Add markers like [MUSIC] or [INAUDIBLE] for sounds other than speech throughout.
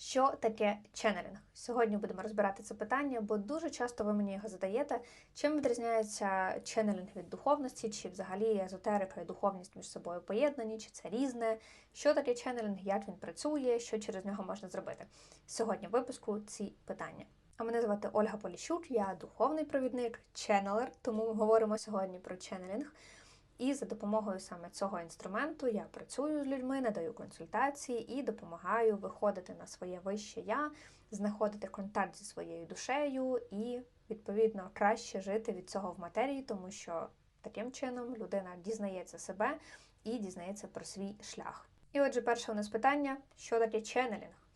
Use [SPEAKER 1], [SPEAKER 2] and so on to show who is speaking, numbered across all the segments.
[SPEAKER 1] Що таке ченнелінг? Сьогодні будемо розбирати це питання, бо дуже часто ви мені його задаєте. Чим відрізняється ченнелінг від духовності, чи взагалі езотерика і духовність між собою поєднані, чи це різне? Що таке ченнелінг, як він працює, що через нього можна зробити? Сьогодні в випуску ці питання. А мене звати Ольга Поліщук, я духовний провідник, ченнелер, тому ми говоримо сьогодні про ченнелінг. І за допомогою саме цього інструменту я працюю з людьми, надаю консультації і допомагаю виходити на своє вище я, знаходити контакт зі своєю душею і, відповідно, краще жити від цього в матерії, тому що таким чином людина дізнається себе і дізнається про свій шлях. І отже, перше у нас питання: що таке ченнелінг?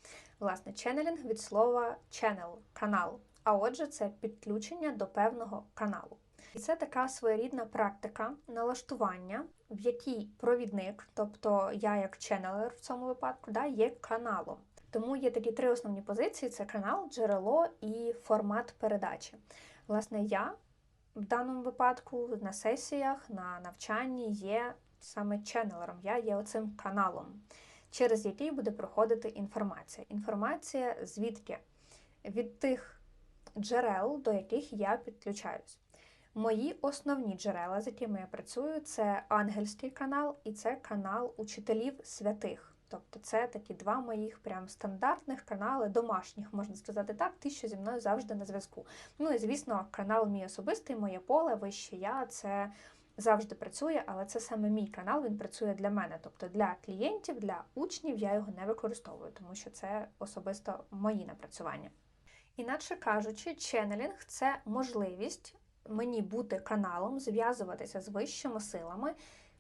[SPEAKER 1] Власне, ченнелінг від слова channel – канал. А отже, це підключення до певного каналу. І це така своєрідна практика налаштування, в якій провідник, тобто я як ченнелер в цьому випадку, да, є каналом. Тому є такі три основні позиції: це канал, джерело і формат передачі. Власне, я в даному випадку на сесіях, на навчанні є саме ченнелером, я є оцим каналом, через який буде проходити інформація. Інформація звідки? Від тих джерел, до яких я підключаюсь. Мої основні джерела, з якими я працюю, це ангельський канал і це канал учителів святих. Тобто це такі два моїх прям стандартних канали, домашніх, можна сказати так, ті, що зі мною завжди на зв'язку. Ну і звісно, канал мій особистий, моє поле, вище я це завжди працює, але це саме мій канал, він працює для мене. Тобто для клієнтів, для учнів я його не використовую, тому що це особисто мої напрацювання. Інакше кажучи, ченнелінг це можливість мені бути каналом, зв'язуватися з вищими силами,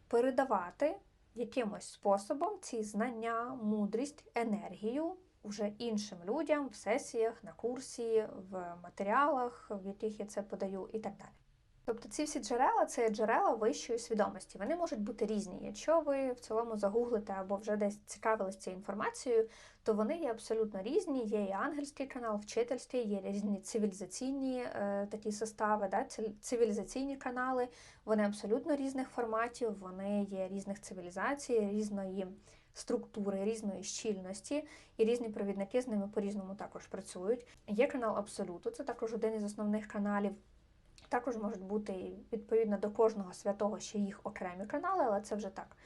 [SPEAKER 1] передавати якимось способом ці знання, мудрість, енергію вже іншим людям в сесіях, на курсі, в матеріалах, в яких я це подаю, і так далі. Тобто ці всі джерела це джерела вищої свідомості. Вони можуть бути різні. Якщо ви в цілому загуглите або вже десь цікавились цією інформацією, то вони є абсолютно різні. Є і ангельський канал, вчительський, є різні цивілізаційні е, такі состави, да, цивілізаційні канали. Вони абсолютно різних форматів, вони є різних цивілізацій, різної. Структури різної щільності і різні провідники з ними по-різному також працюють. Є канал Абсолюту, це також один із основних каналів. Також можуть бути відповідно до кожного святого ще їх окремі канали, але це вже так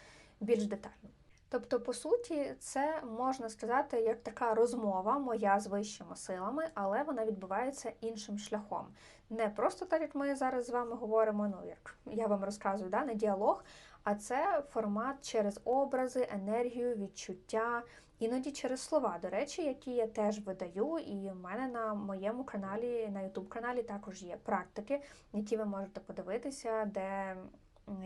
[SPEAKER 1] більш детально. Тобто, по суті, це можна сказати як така розмова моя з вищими силами, але вона відбувається іншим шляхом. Не просто так, як ми зараз з вами говоримо, ну як я вам розказую, да, не діалог, а це формат через образи, енергію, відчуття, іноді через слова, до речі, які я теж видаю. І в мене на моєму каналі, на youtube каналі також є практики, які ви можете подивитися, де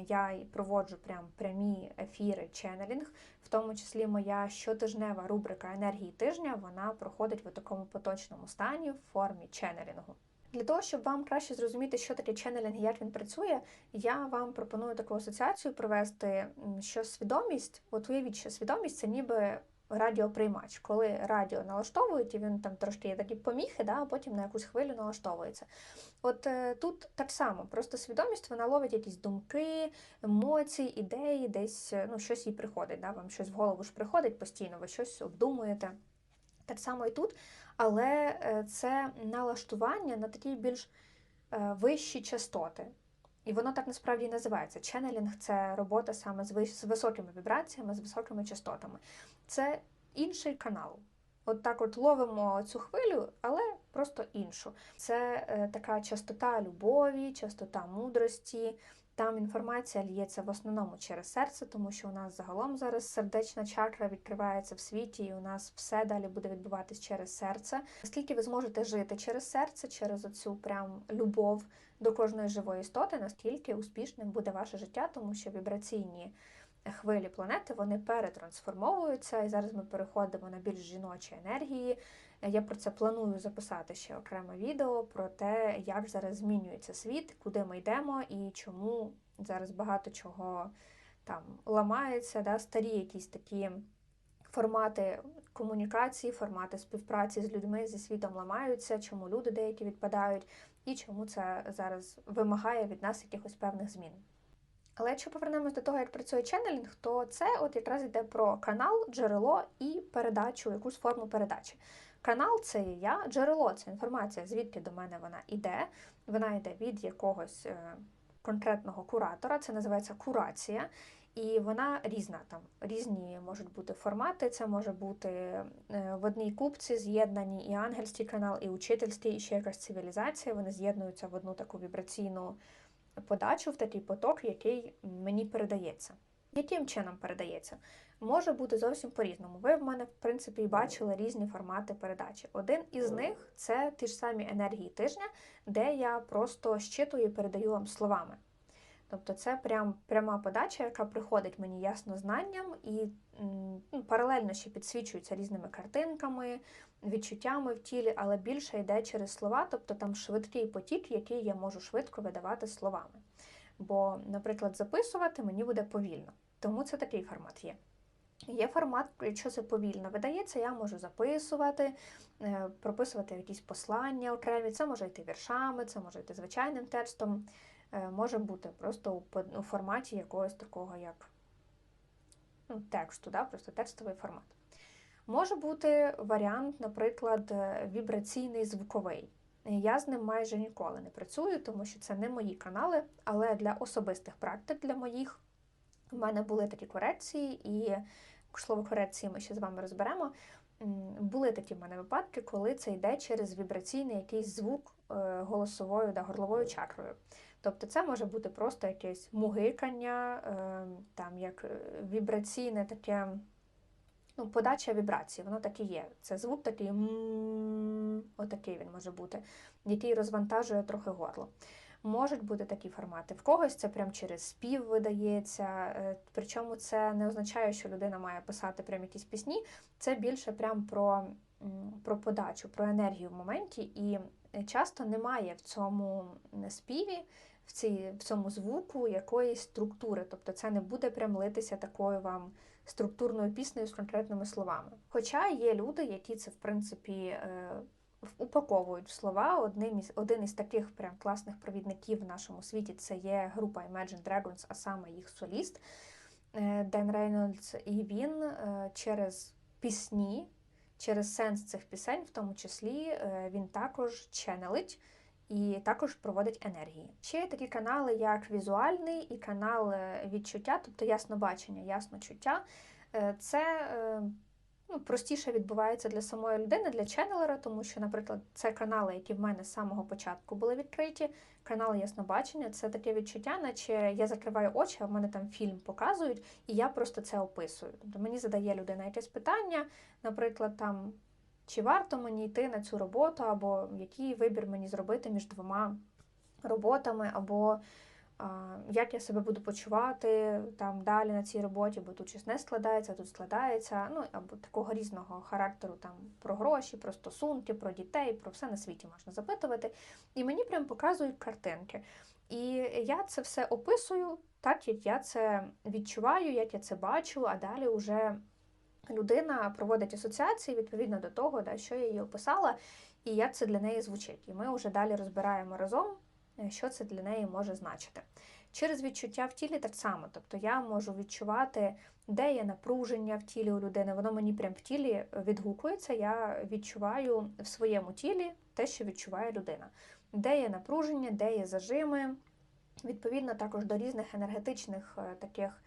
[SPEAKER 1] я проводжу прям прямі ефіри ченнелінг, в тому числі моя щотижнева рубрика енергії тижня, вона проходить в такому поточному стані в формі ченнелінгу. Для того, щоб вам краще зрозуміти, що таке ченнелінг і як він працює, я вам пропоную таку асоціацію провести, що свідомість, от уявіть, що свідомість це ніби радіоприймач, коли радіо налаштовують, і він там трошки є такі поміхи, да, а потім на якусь хвилю налаштовується. От е, тут так само, просто свідомість вона ловить якісь думки, емоції, ідеї, десь ну, щось їй приходить. Да, Вам щось в голову ж приходить постійно, ви щось обдумуєте. Так само і тут, але е, це налаштування на такі більш е, вищі частоти. І воно так насправді і називається. Ченнелінг це робота саме з високими вібраціями, з високими частотами. Це інший канал. От так от ловимо цю хвилю, але просто іншу. Це е, така частота любові, частота мудрості. Там інформація лється в основному через серце, тому що у нас загалом зараз сердечна чакра відкривається в світі, і у нас все далі буде відбуватись через серце. Наскільки ви зможете жити через серце, через оцю прям любов до кожної живої істоти, настільки успішним буде ваше життя, тому що вібраційні хвилі планети вони перетрансформовуються, і зараз ми переходимо на більш жіночі енергії. Я про це планую записати ще окреме відео про те, як зараз змінюється світ, куди ми йдемо і чому зараз багато чого там ламається, да, старі якісь такі. Формати комунікації, формати співпраці з людьми зі світом ламаються, чому люди деякі відпадають, і чому це зараз вимагає від нас якихось певних змін. Але якщо повернемось до того, як працює ченнелінг, то це от якраз йде про канал, джерело і передачу, якусь форму передачі. Канал це я, джерело це інформація, звідки до мене вона йде. Вона йде від якогось е, конкретного куратора, це називається курація. І вона різна там, різні можуть бути формати. Це може бути е, в одній купці з'єднані і ангельський канал, і учительський, і ще якась цивілізація. Вони з'єднуються в одну таку вібраційну подачу, в такий поток, який мені передається. Яким чином передається? Може бути зовсім по-різному. Ви в мене, в принципі, бачили різні формати передачі. Один із них це ті ж самі енергії тижня, де я просто щитую і передаю вам словами. Тобто це прям пряма подача, яка приходить мені ясно знанням і ну, паралельно ще підсвічується різними картинками, відчуттями в тілі, але більше йде через слова, тобто там швидкий потік, який я можу швидко видавати словами. Бо, наприклад, записувати мені буде повільно. Тому це такий формат є. Є формат, якщо це повільно видається, я можу записувати, е, прописувати якісь послання окремі, це може йти віршами, це може йти звичайним текстом. Е, може бути просто у форматі якогось такого, як ну, тексту, да? просто текстовий формат. Може бути варіант, наприклад, е, вібраційний звуковий. Я з ним майже ніколи не працюю, тому що це не мої канали, але для особистих практик, для моїх, у мене були такі корекції, і слово корекції ми ще з вами розберемо. Були такі в мене випадки, коли це йде через вібраційний якийсь звук е, голосовою да, горловою чакрою. Тобто це може бути просто якесь мугикання, ем, там як е, вібраційне таке, ну, подача вібрації, воно так і є. Це звук такий, отакий він може бути, який розвантажує трохи горло. Можуть бути такі формати. В когось це прям через спів видається, е, причому це не означає, що людина має писати прям якісь пісні, це більше прям про про подачу, про енергію в моменті, і часто немає в цьому співі в цій, в цьому звуку якоїсь структури. Тобто це не буде прям литися такою вам структурною піснею з конкретними словами. Хоча є люди, які це, в принципі, е, упаковують в слова. Одним із, один із таких прям класних провідників в нашому світі це є група Imagine Dragons, а саме їх соліст е, Ден Рейнольдс. І він е, через пісні, через сенс цих пісень, в тому числі, він також ченелить і також проводить енергії. Ще є такі канали, як візуальний і канал е, відчуття, тобто яснобачення, ясночуття. Е, це е, ну, простіше відбувається для самої людини, для ченнелера, тому що, наприклад, це канали, які в мене з самого початку були відкриті. Канал яснобачення це таке відчуття, наче я закриваю очі, а в мене там фільм показують, і я просто це описую. Тобто мені задає людина якесь питання, наприклад, там чи варто мені йти на цю роботу, або який вибір мені зробити між двома роботами, або як я себе буду почувати там далі на цій роботі, бо тут щось не складається, тут складається, ну або такого різного характеру там про гроші, про стосунки, про дітей, про все на світі можна запитувати. І мені прям показують картинки. І я це все описую, так як я це відчуваю, як я це бачу, а далі вже людина проводить асоціації відповідно до того, да, що я їй описала, і як це для неї звучить. І ми вже далі розбираємо разом, е, що це для неї може значити. Через відчуття в тілі так само, тобто я можу відчувати, де є напруження в тілі у людини, воно мені прям в тілі відгукується, я відчуваю в своєму тілі те, що відчуває людина, де є напруження, де є зажими. Відповідно, також до різних енергетичних е, таких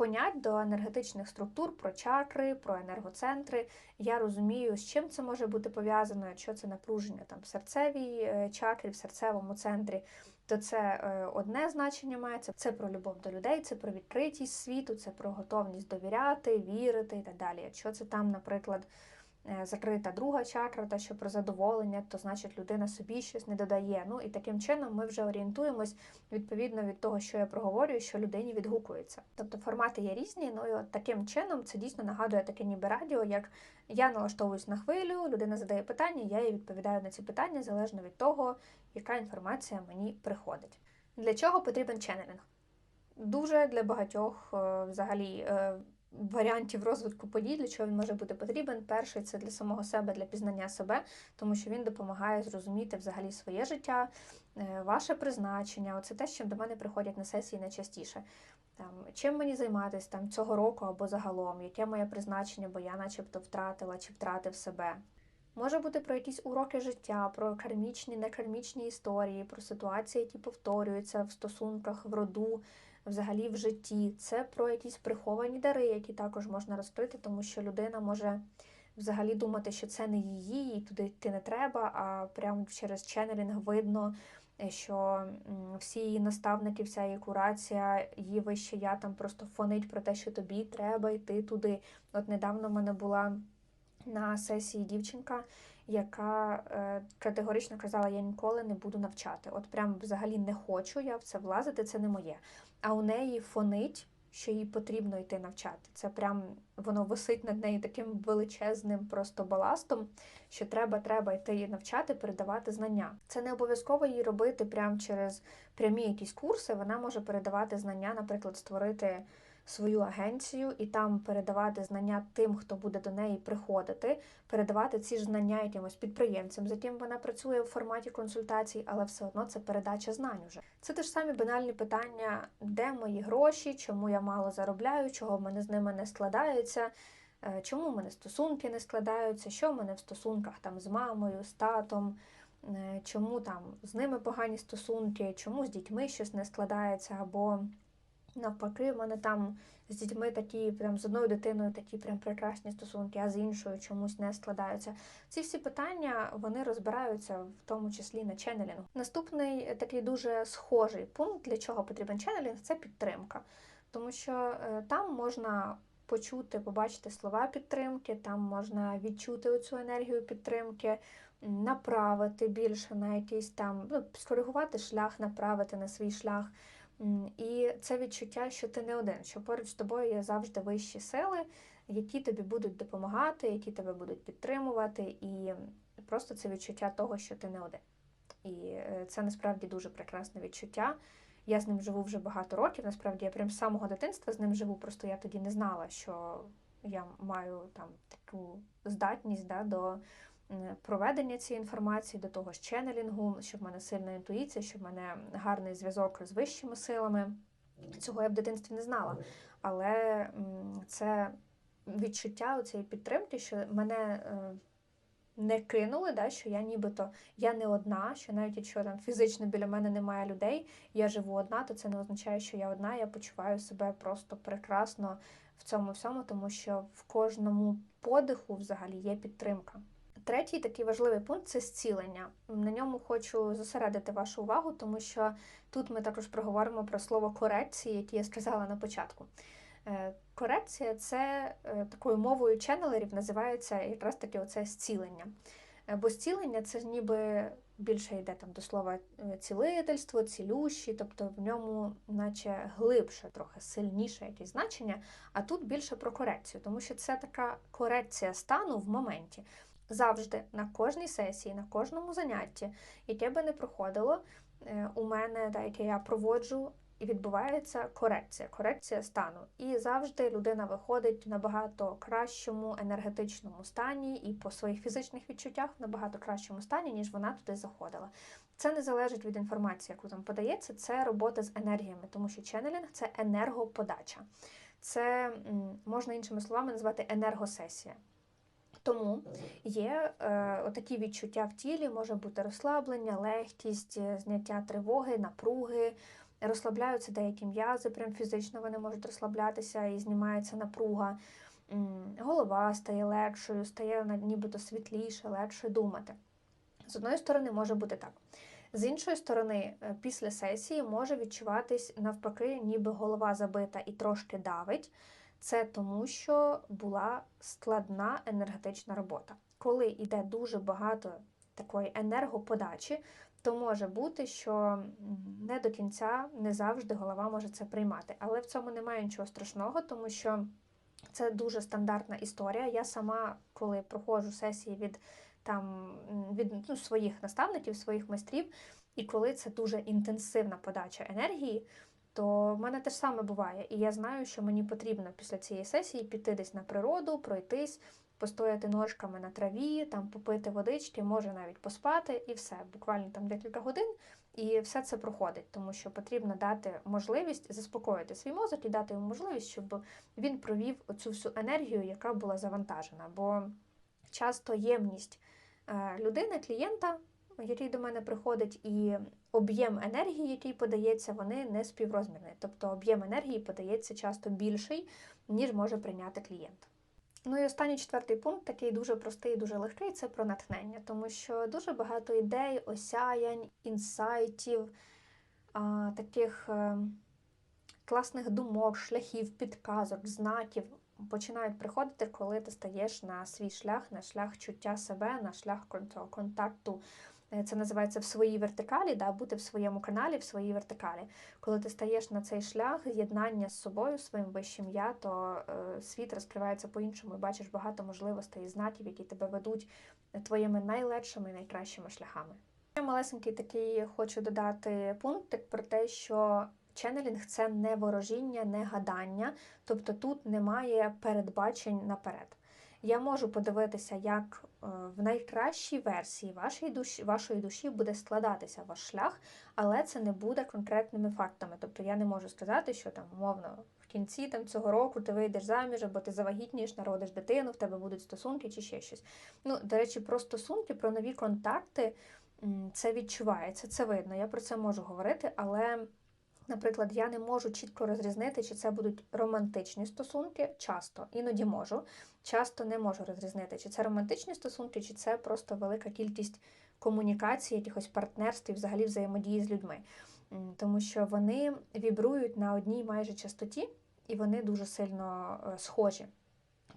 [SPEAKER 1] понять до енергетичних структур, про чакри, про енергоцентри. Я розумію, з чим це може бути пов'язано, якщо це напруження там в серцевій е, чакрі, в серцевому центрі, то це е, одне значення має це про любов до людей, це про відкритість світу, це про готовність довіряти, вірити і так далі. Якщо це там, наприклад. Е, закрита друга чакра, та що про задоволення, то значить людина собі щось не додає. Ну і таким чином ми вже орієнтуємось відповідно від того, що я проговорюю, що людині відгукується. Тобто формати є різні, ну і от таким чином це дійсно нагадує таке ніби радіо, як я налаштовуюсь на хвилю, людина задає питання, я їй відповідаю на ці питання залежно від того, яка інформація мені приходить. Для чого потрібен ченнелінг? Дуже для багатьох е, взагалі. Варіантів розвитку подій, для чого він може бути потрібен. Перший це для самого себе, для пізнання себе, тому що він допомагає зрозуміти взагалі своє життя, е, ваше призначення. Оце те, з чим до мене приходять на сесії найчастіше. Там, чим мені займатися там цього року або загалом, яке моє призначення, бо я начебто втратила чи втратив себе. Може бути про якісь уроки життя, про кармічні, некармічні історії, про ситуації, які повторюються в стосунках, в роду, взагалі в житті. Це про якісь приховані дари, які також можна розкрити, тому що людина може взагалі думати, що це не її, і туди йти не треба, а прямо через ченнелінг видно. е, Що всі її наставники, вся її курація, її вище я там просто фонить про те, що тобі треба йти туди. От недавно в мене була на сесії дівчинка, яка е, категорично казала: Я ніколи не буду навчати. От прям взагалі не хочу я в це влазити, це не моє. А у неї фонить, що їй потрібно йти навчати. Це прям воно висить над нею таким величезним просто баластом, що треба, треба йти навчати, передавати знання. Це не обов'язково їй робити прямо через прямі якісь курси. Вона може передавати знання, наприклад, створити свою агенцію і там передавати знання тим, хто буде до неї приходити, передавати ці ж знання якимось підприємцям, з яким вона працює в форматі консультацій, але все одно це передача знань уже. Це те ж самі банальні питання, де мої гроші, чому я мало заробляю, чого в мене з ними не складається. е, Чому в мене стосунки не складаються, що в мене в стосунках там з мамою, з татом, е, чому там з ними погані стосунки, чому з дітьми щось не складається, або Навпаки, в мене там з дітьми такі, прям з одною дитиною такі прям прекрасні стосунки, а з іншою чомусь не складаються. Ці всі питання вони розбираються в тому числі на ченнелінгу. Наступний такий дуже схожий пункт, для чого потрібен ченнелінг, це підтримка. Тому що е, там можна почути, побачити слова підтримки, там можна відчути оцю енергію підтримки, направити більше на якийсь там, ну, скоригувати шлях, направити на свій шлях. І це відчуття, що ти не один, що поруч з тобою є завжди вищі сили, які тобі будуть допомагати, які тебе будуть підтримувати, і просто це відчуття того, що ти не один. І е, це насправді дуже прекрасне відчуття. Я з ним живу вже багато років. Насправді я прям з самого дитинства з ним живу. Просто я тоді не знала, що я маю там таку здатність да, до проведення цієї інформації, до того ж ченнелінгу, що в мене сильна інтуїція, що в мене гарний зв'язок з вищими силами. Цього я в дитинстві не знала. Але це відчуття цієї підтримки, що мене е, не кинули, да, що я нібито я не одна, що навіть якщо там фізично біля мене немає людей, я живу одна, то це не означає, що я одна. Я почуваю себе просто прекрасно в цьому всьому, тому що в кожному подиху взагалі є підтримка. Третій такий важливий пункт це зцілення. На ньому хочу зосередити вашу увагу, тому що тут ми також проговоримо про слово корекції, яке я сказала на початку. Е, Корекція це е, такою мовою ченнелерів називається якраз таки оце зцілення. Е, Бо зцілення це ніби більше йде там до слова цілительство, цілющі, тобто в ньому, наче глибше, трохи сильніше якесь значення, а тут більше про корекцію, тому що це така корекція стану в моменті. Завжди на кожній сесії, на кожному занятті, яке би не проходило, е, у мене, да, яке я проводжу, і відбувається корекція, корекція стану. І завжди людина виходить в набагато кращому енергетичному стані і по своїх фізичних відчуттях в набагато кращому стані, ніж вона туди заходила. Це не залежить від інформації, яку там подається, це робота з енергіями, тому що ченнелінг – це енергоподача. Це можна іншими словами назвати енергосесія. Тому є е, отакі відчуття в тілі, може бути розслаблення, легкість, е, зняття тривоги, напруги. Розслабляються деякі м'язи, прям фізично вони можуть розслаблятися і знімається напруга. Голова стає легшою, стає нібито світліше, легше думати. З одної сторони, може бути так. З іншої сторони, е, після сесії може відчуватись навпаки, ніби голова забита і трошки давить. Це тому, що була складна енергетична робота. Коли йде дуже багато такої енергоподачі, то може бути, що не до кінця не завжди голова може це приймати. Але в цьому немає нічого страшного, тому що це дуже стандартна історія. Я сама, коли проходжу сесії від там від ну, своїх наставників, своїх майстрів, і коли це дуже інтенсивна подача енергії, то в мене теж саме буває. І я знаю, що мені потрібно після цієї сесії піти десь на природу, пройтись, постояти ножками на траві, там попити водички, може навіть поспати, і все. Буквально там декілька годин, і все це проходить, тому що потрібно дати можливість заспокоїти свій мозок і дати йому можливість, щоб він провів оцю всю енергію, яка була завантажена. Бо часто ємність е, людини, клієнта, який до мене приходить, і об'єм енергії, який подається, вони не співрозмірні. Тобто об'єм енергії подається часто більший, ніж може прийняти клієнт. Ну і останній четвертий пункт, такий дуже простий, дуже легкий, це про натхнення, тому що дуже багато ідей, осяянь, інсайтів, а, таких е, класних думок, шляхів, підказок, знаків починають приходити, коли ти стаєш на свій шлях, на шлях чуття себе, на шлях контакту. Е, Це називається в своїй вертикалі, да, бути в своєму каналі, в своїй вертикалі. Коли ти стаєш на цей шлях з'єднання з собою, своїм вищим я, то е, світ розкривається по-іншому і бачиш багато можливостей і знаків, які тебе ведуть твоїми найлегшими і найкращими шляхами. Я малесенький такий хочу додати пунктик про те, що ченнелінг це не ворожіння, не гадання, тобто тут немає передбачень наперед. Я можу подивитися, як е, в найкращій версії вашої душі, вашої душі буде складатися ваш шлях, але це не буде конкретними фактами. Тобто я не можу сказати, що там умовно в кінці там, цього року ти вийдеш заміж, або ти завагітнієш, народиш дитину, в тебе будуть стосунки чи ще щось. Ну, до речі, про стосунки, про нові контакти це відчувається, це видно. Я про це можу говорити, але. Наприклад, я не можу чітко розрізнити, чи це будуть романтичні стосунки, часто, іноді можу. Часто не можу розрізнити, чи це романтичні стосунки, чи це просто велика кількість комунікації, якихось партнерств і взагалі взаємодії з людьми. Тому що вони вібрують на одній майже частоті, і вони дуже сильно е, схожі.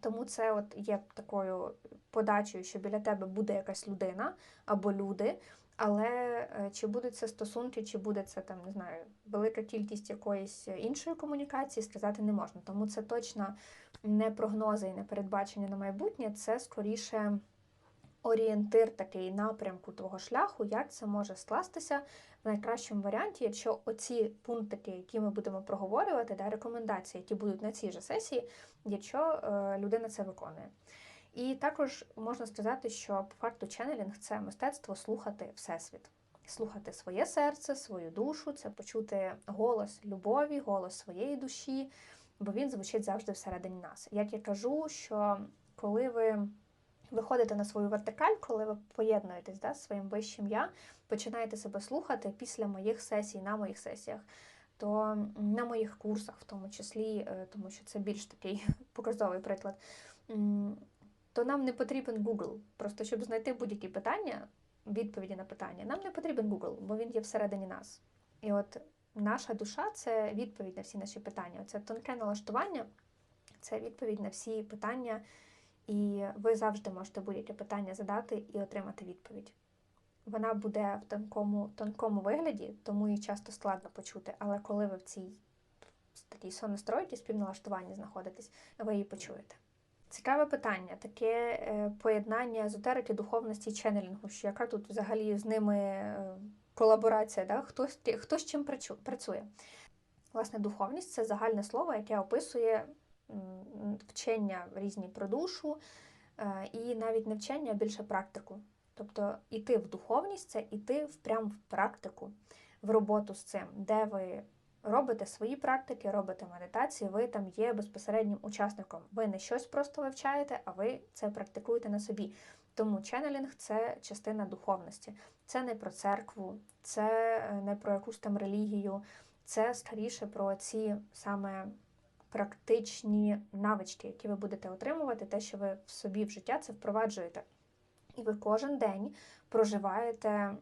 [SPEAKER 1] Тому це от є такою подачею, що біля тебе буде якась людина або люди. Але е, чи будуть це стосунки, чи буде це там, не знаю, велика кількість якоїсь іншої комунікації, сказати не можна. Тому це точно не прогнози і не передбачення на майбутнє, це скоріше орієнтир такий напрямку твого шляху, як це може скластися в найкращому варіанті, якщо оці пунктики, які ми будемо проговорювати, да, рекомендації, які будуть на цій же сесії, якщо е, людина це виконує. І також можна сказати, що по факту ченнелінг – це мистецтво слухати Всесвіт, слухати своє серце, свою душу, це почути голос любові, голос своєї душі, бо він звучить завжди всередині нас. Як я кажу, що коли ви виходите на свою вертикаль, коли ви поєднуєтесь да, з своїм вищим я, починаєте себе слухати після моїх сесій, на моїх сесіях. То на моїх курсах, в тому числі, е, тому що це більш такий [LAUGHS] показовий приклад, то нам не потрібен Google. Просто щоб знайти будь-які питання, відповіді на питання, нам не потрібен Google, бо він є всередині нас. І от наша душа це відповідь на всі наші питання. Це тонке налаштування, це відповідь на всі питання, і ви завжди можете будь-яке питання задати і отримати відповідь. Вона буде в тонкому, тонкому вигляді, тому її часто складно почути. Але коли ви в цій такій сонастройці, співналаштуванні знаходитесь, ви її почуєте. Цікаве питання, таке е, поєднання езотерики, духовності і ченнелінгу, що яка тут взагалі з ними е, колаборація, да? хто, хто з чим працює. Власне, духовність це загальне слово, яке описує вчення різні про душу, е, і навіть не вчення, а більше практику. Тобто іти в духовність це іти в прям в практику, в роботу з цим, де ви робите свої практики, робите медитації, ви там є безпосереднім учасником. Ви не щось просто вивчаєте, а ви це практикуєте на собі. Тому ченнелінг – це частина духовності. Це не про церкву, це е, не про якусь там релігію, це скоріше про ці саме практичні навички, які ви будете отримувати, те, що ви в собі в життя це впроваджуєте. І ви кожен день проживаєте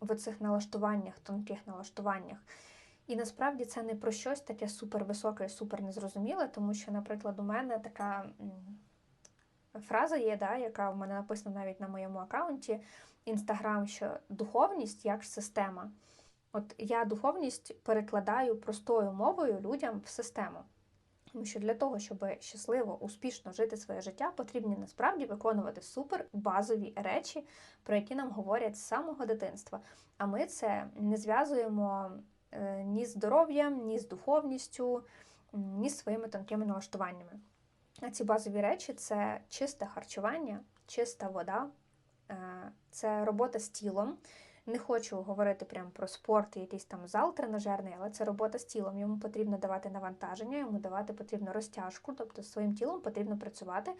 [SPEAKER 1] в цих налаштуваннях, тонких налаштуваннях. І насправді це не про щось таке супервисоке і супер незрозуміле, тому що, наприклад, у мене така фраза є, да, яка в мене написана навіть на моєму аккаунті Інстаграм, що духовність як система. От я духовність перекладаю простою мовою людям в систему. Тому що для того, щоб щасливо, успішно жити своє життя, потрібно насправді виконувати супер базові речі, про які нам говорять з самого дитинства. А ми це не зв'язуємо е, ні з здоров'ям, ні з духовністю, ні з своїми тонкими налаштуваннями. А ці базові речі це чисте харчування, чиста вода, е, це робота з тілом. Не хочу говорити прямо про спорт якийсь там зал тренажерний, але це робота з тілом. Йому потрібно давати навантаження, йому давати потрібно розтяжку, тобто своїм тілом потрібно працювати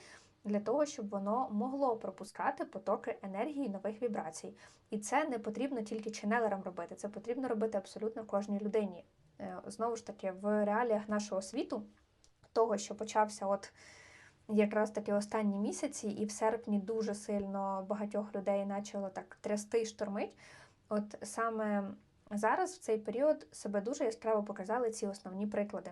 [SPEAKER 1] для того, щоб воно могло пропускати потоки енергії нових вібрацій. І це не потрібно тільки ченелерам робити, це потрібно робити абсолютно кожній людині. Е, знову ж таки, в реаліях нашого світу, того, що почався от якраз таки останні місяці, і в серпні дуже сильно багатьох людей почало так трясти і штормить. От саме зараз, в цей період, себе дуже яскраво показали ці основні приклади.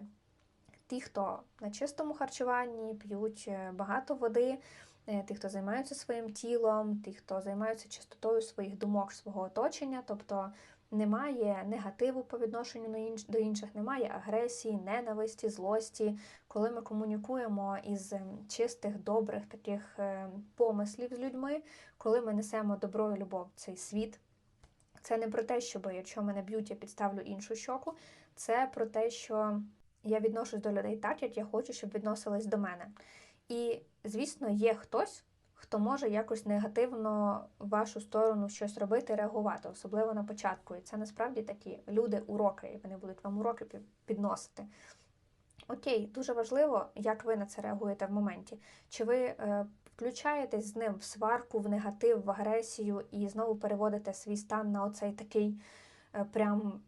[SPEAKER 1] Ті, хто на чистому харчуванні п'ють е, багато води, е, ті, хто займаються своїм тілом, ті, хто займаються чистотою своїх думок, свого оточення, тобто немає негативу по відношенню до інших, немає агресії, ненависті, злості. Коли ми комунікуємо із ем, чистих, добрих таких е, помислів з людьми, коли ми несемо добро і любов в цей світ. Це не про те, щоб якщо мене б'ють, я підставлю іншу щоку. Це про те, що я відношусь до людей так, як я хочу, щоб відносились до мене. І, звісно, є хтось, хто може якось негативно в вашу сторону щось робити, реагувати, особливо на початку. І це насправді такі люди-уроки, і вони будуть вам уроки підносити. Окей, дуже важливо, як ви на це реагуєте в моменті. Чи ви е, включаєтесь з ним в сварку, в негатив, в агресію і знову переводите свій стан на оцей такий е, прям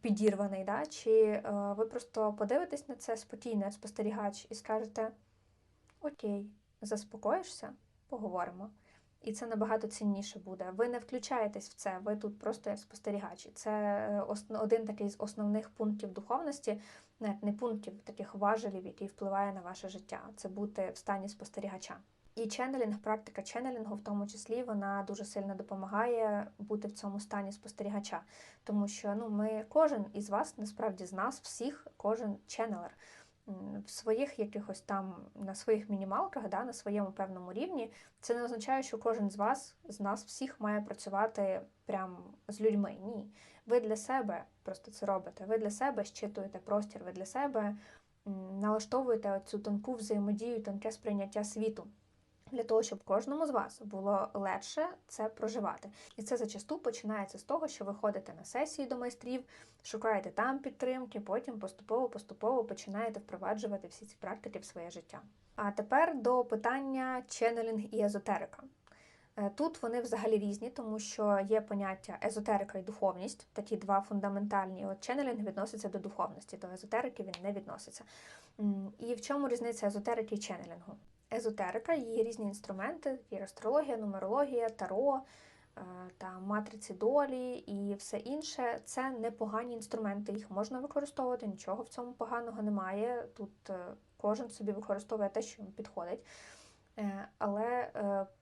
[SPEAKER 1] підірваний, да? чи е, ви просто подивитесь на це спокійно, спостерігач, і скажете: Окей, заспокоїшся, поговоримо. І це набагато цінніше буде. Ви не включаєтесь в це, ви тут просто як спостерігач. Це е, один такий з основних пунктів духовності, навіть не пунктів, таких важелів, який впливає на ваше життя. Це бути в стані спостерігача. І ченнелінг, практика ченнелінгу, в тому числі, вона дуже сильно допомагає бути в цьому стані спостерігача. Тому що ну, ми, кожен із вас, насправді з нас, всіх, кожен ченнелер. В своїх якихось там на своїх мінімалках, да, на своєму певному рівні, це не означає, що кожен з вас, з нас всіх має працювати прям з людьми. Ні. Ви для себе просто це робите. Ви для себе щитуєте простір, ви для себе налаштовуєте цю тонку взаємодію, тонке сприйняття світу для того, щоб кожному з вас було легше це проживати. І це зачасту починається з того, що ви ходите на сесії до майстрів, шукаєте там підтримки, потім поступово-поступово починаєте впроваджувати всі ці практики в своє житта. А тепер до питання ченнелінг і езотерика. Е, тут вони взагалі різні, тому що є поняття езотерика і духовність, такі два фундаментальні. От ченнелінг відноситься до духовності, до езотерики він не відноситься. І в чому різниця езотерики і ченнелінгу? Езотерика, її різні інструменти, є астрологія, нумерологія, таро е, та матриці долі і все інше. Це непогані інструменти, їх можна використовувати, нічого в цьому поганого немає. Тут е, кожен собі використовує те, що йому підходить. Е, але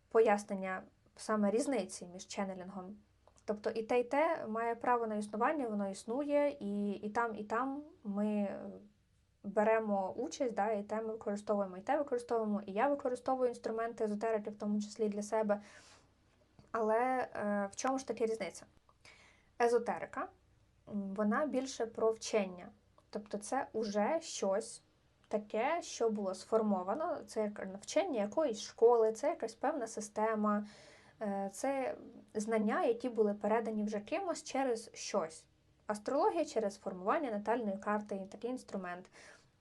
[SPEAKER 1] пояснення саме різниці між ченнелінгом. Тобто і те, і те має право на існування, воно існує, і і там, і там ми беремо участь, да, і те ми використовуємо, і те використовуємо, і я використовую інструменти езотерики, в тому числі для себе. Але е, в чому ж таки різниця? Езотерика, вона більше про вчення. Тобто це уже щось таке, що було сформовано, це як навчання якоїсь школи, це якась певна система, е, це знання, які були передані вже кимось через щось. Астрологія через формування натальної карти, такий інструмент.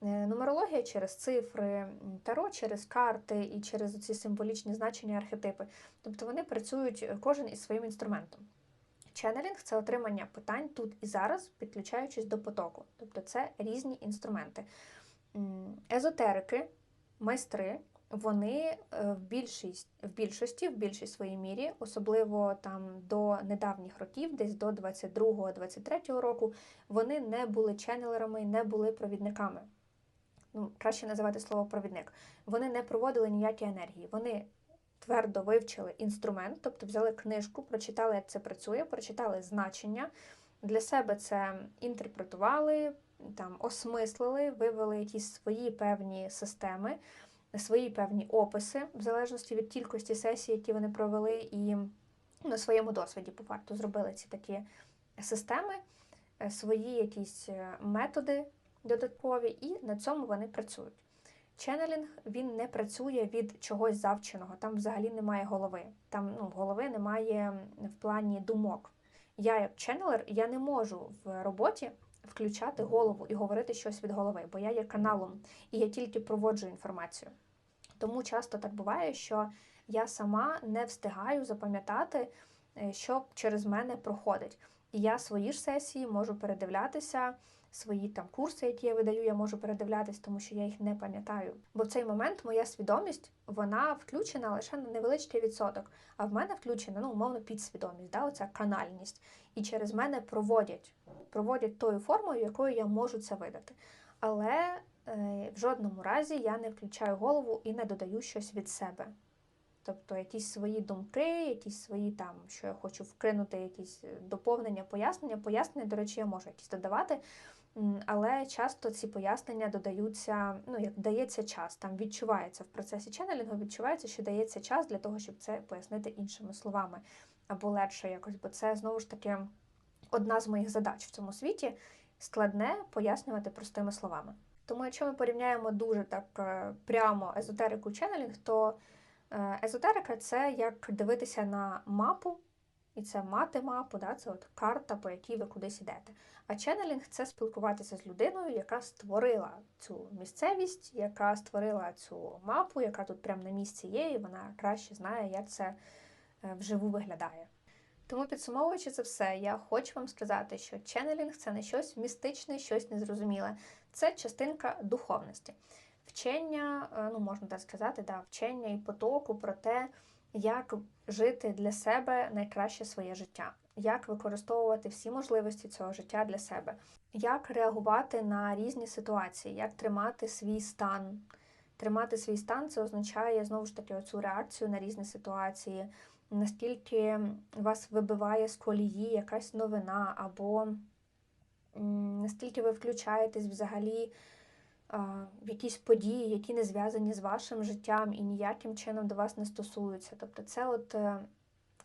[SPEAKER 1] Е, нумерологія через цифри, таро через карти і через ці символічні значення архетипи. Тобто вони працюють е, кожен із своїм інструментом. Ченнелінг це отримання питань тут і зараз, підключаючись до потоку. Тобто це різні інструменти. Езотерики, майстри, вони е, в більшість, в більшості, в більшій своїй мірі, особливо там до недавніх років, десь до 22-23 року, вони не були ченнелерами, не були провідниками ну, краще називати слово провідник, вони не проводили ніякі енергії. Вони твердо вивчили інструмент, тобто взяли книжку, прочитали, як це працює, прочитали значення, для себе це інтерпретували, там, осмислили, вивели якісь свої певні системи, свої певні описи, в залежності від кількості сесій, які вони провели, і на своєму досвіді по факту зробили ці такі системи. е, свої якісь е, методи додаткові, і на цьому вони працюють. Ченнелінг він не працює від чогось завченого, там взагалі немає голови. Там ну, голови немає в плані думок. Я, як ченнелер, я не можу в роботі включати голову і говорити щось від голови, бо я є каналом і я тільки проводжу інформацію. Тому часто так буває, що я сама не встигаю запам'ятати, е, що через мене проходить. І я свої ж сесії можу передивлятися, свої там курси, які я видаю, я можу передивлятися, тому що я їх не пам'ятаю. Бо в цей момент моя свідомість вона включена лише на невеличкий відсоток. А в мене включена, ну, умовно, підсвідомість, да, оця канальність. І через мене проводять, проводять тою формою, якою я можу це видати. Але е, в жодному разі я не включаю голову і не додаю щось від себе. Тобто якісь свої думки, якісь свої там, що я хочу вкинути, якісь е, доповнення, пояснення. Пояснення, до речі, я можу якісь додавати, але часто ці пояснення додаються, ну, як дається час, там відчувається в процесі ченнелінгу, відчувається, що дається час для того, щоб це пояснити іншими словами або легше якось, бо це знову ж таки одна з моїх задач в цьому світі складне пояснювати простими словами. Тому, якщо ми порівняємо дуже так е, прямо езотерику ченнелінг, то е, езотерика це як дивитися на мапу, і це мати мапу, да, це от карта, по якій ви кудись йдете. А ченнелінг це спілкуватися з людиною, яка створила цю місцевість, яка створила цю мапу, яка тут прямо на місці є, і вона краще знає, як це е, вживу виглядає. Тому, підсумовуючи це все, я хочу вам сказати, що ченнелінг це не щось містичне, щось незрозуміле. Це частинка духовності. Вчення, е, ну можна так сказати, да, вчення і потоку про те, як жити для себе найкраще своє життя, як використовувати всі можливості цього життя для себе, як реагувати на різні ситуації, як тримати свій стан. Тримати свій стан це означає знову ж таки оцю реакцію на різні ситуації наскільки вас вибиває з колії якась новина, або наскільки ви включаєтесь взагалі якісь події, які не зв'язані з вашим життям і ніяким чином до вас не стосуються. Тобто, це от е,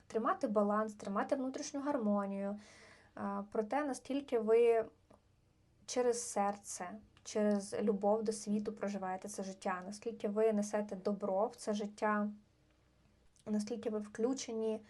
[SPEAKER 1] тримати баланс, тримати внутрішню гармонію, про те, наскільки ви через серце. Через любов до світу проживаєте це життя, наскільки ви несете добро в це життя, наскільки ви включені е,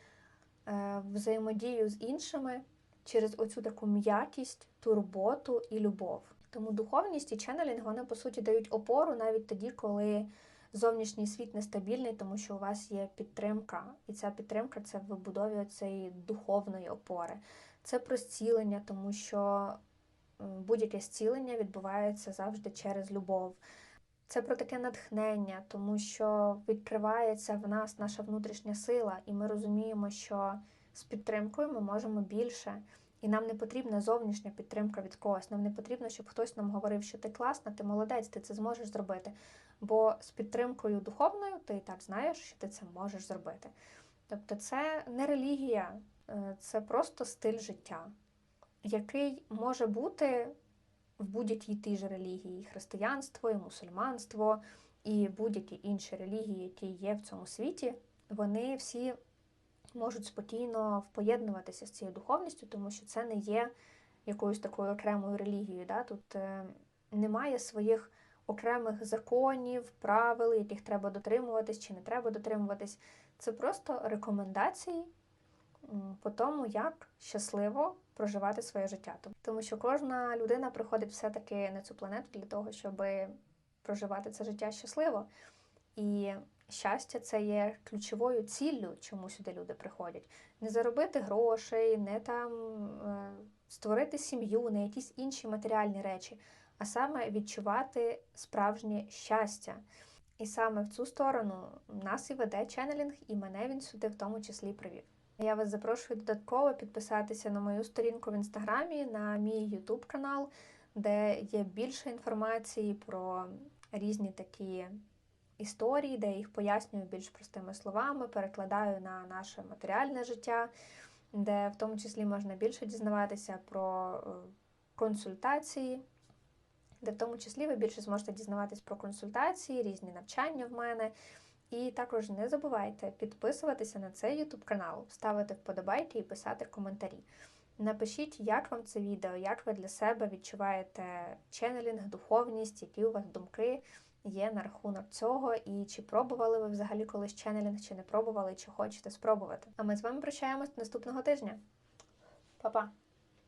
[SPEAKER 1] в взаємодію з іншими через оцю таку м'якість, турботу і любов. Тому духовність і ченнелінг, вони, по суті, дають опору навіть тоді, коли зовнішній світ нестабільний, тому що у вас є підтримка. І ця підтримка це в вибудові цієї духовної опори. Це про зцілення, тому що будь-яке зцілення відбувається завжди через любов. Це про таке натхнення, тому що відкривається в нас наша внутрішня сила, і ми розуміємо, що з підтримкою ми можемо більше. І нам не потрібна зовнішня підтримка від когось. Нам не потрібно, щоб хтось нам говорив, що ти класна, ти молодець, ти це зможеш зробити. Бо з підтримкою духовною ти і так знаєш, що ти це можеш зробити. Тобто, це не релігія, е, це просто стиль життя, який може бути в будь-якій тій же релігії, і християнство, і мусульманство, і будь-які інші релігії, які є в цьому світі, вони всі можуть спокійно впоєднуватися з цією духовністю, тому що це не є якоюсь такою окремою релігією. Да? Тут е, немає своїх окремих законів, правил, яких треба дотримуватись чи не треба дотримуватись. Це просто рекомендації по тому, як щасливо проживати своє життя. Тому що кожна людина приходить все-таки на цю планету для того, щоб проживати це життя щасливо. І щастя це є ключовою ціллю, чому сюди люди приходять. Не заробити грошей, не там е, створити сім'ю, не якісь інші матеріальні речі, а саме відчувати справжнє щастя. І саме в цю сторону нас і веде ченнелінг, і мене він сюди в тому числі привів. Я вас запрошую додатково підписатися на мою сторінку в інстаграмі, на мій ютуб канал, де є більше інформації про різні такі історії, де я їх пояснюю більш простими словами, перекладаю на наше матеріальне життя, де в тому числі можна більше дізнаватися про е, консультації. Де в тому числі ви більше зможете дізнаватись про консультації, різні навчання в мене, і також не забувайте підписуватися на цей YouTube канал, ставити вподобайки і писати коментарі. Напишіть, як вам це відео, як ви для себе відчуваєте ченнелінг, духовність, які у вас думки є на рахунок цього, і чи пробували ви взагалі колись ченнелінг, чи не пробували, чи хочете спробувати. А ми з вами прощаємось наступного тижня. Па-па!